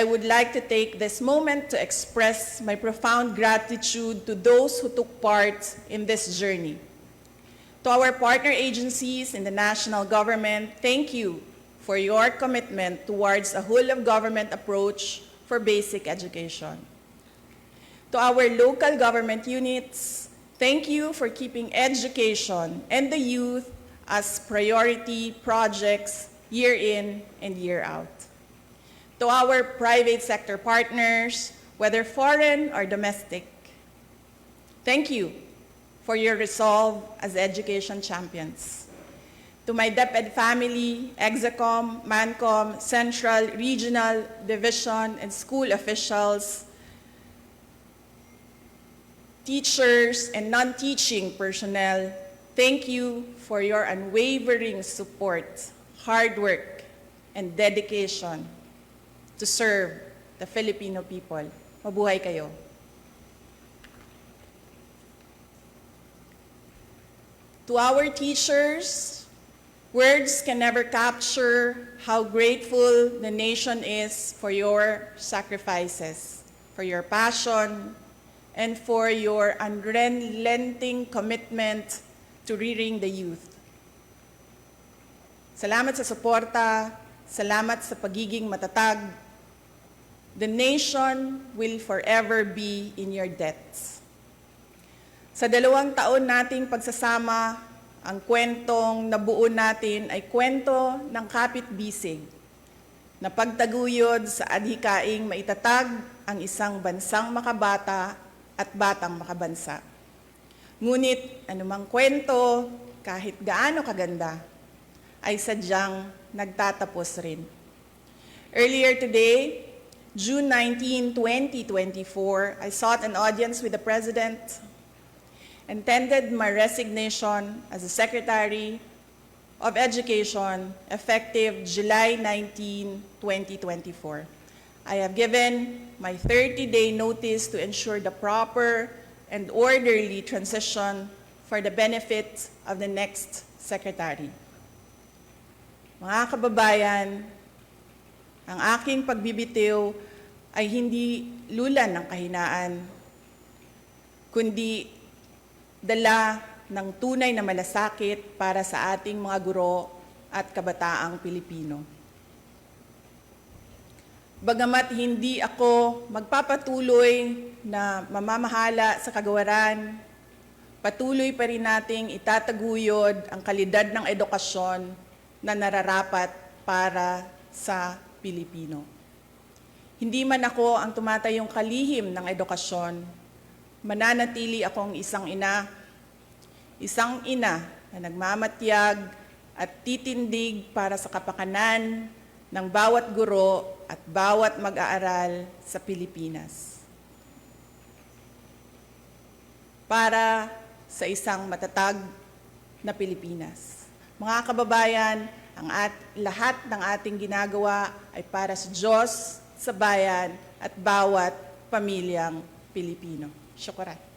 I would like to take this moment to express my profound gratitude to those who took part in this journey. To our partner agencies in the national government, thank you for your commitment towards a whole-of-government approach for basic education. To our local government units, thank you for keeping education and the youth as priority projects year in and year out. To our private sector partners, whether foreign or domestic, thank you for your resolve as education champions. To my DepEd family, Execom, Mancom, Central, Regional, Division, and school officials, teachers, and non-teaching personnel, thank you for your unwavering support, hard work, and dedication to serve the Filipino people. Mabuhay kayo. To our teachers, words can never capture how grateful the nation is for your sacrifices, for your passion, and for your unrelenting commitment to rearing the youth. Salamat sa suporta, salamat sa pagiging matatag. The nation will forever be in your debts. Sa dalawang taon nating pagsasama, ang kwentong nabuo natin ay kwento ng kapit-bisig na pagtaguyod sa adhikaing maitatag ang isang bansang makabata at batang makabansa. Ngunit anumang kwento, kahit gaano kaganda, ay sadyang nagtatapos rin. Earlier today, June 19, 2024, I sought an audience with the President and tendered my resignation as the Secretary of Education effective July 19, 2024. I have given my 30-day notice to ensure the proper and orderly transition for the benefit of the next Secretary. Mga kababayan, ang aking pagbibitiw ay hindi lulan ng kahinaan, kundi dala ng tunay na malasakit para sa ating mga guro at kabataang Pilipino. Bagamat hindi ako magpapatuloy na mamamahala sa kagawaran, patuloy pa rin nating itataguyod ang kalidad ng edukasyon na nararapat para sa Pilipino. Hindi man ako ang tumatayong kalihim ng edukasyon, mananatili akong isang ina, isang ina na nagmamatyag at titindig para sa kapakanan ng bawat guro at bawat mag-aaral sa Pilipinas. Para sa isang matatag na Pilipinas. Mga kababayan, ang at, lahat ng ating ginagawa ay para sa Diyos, sa bayan, at bawat pamilyang Pilipino. Syukuran.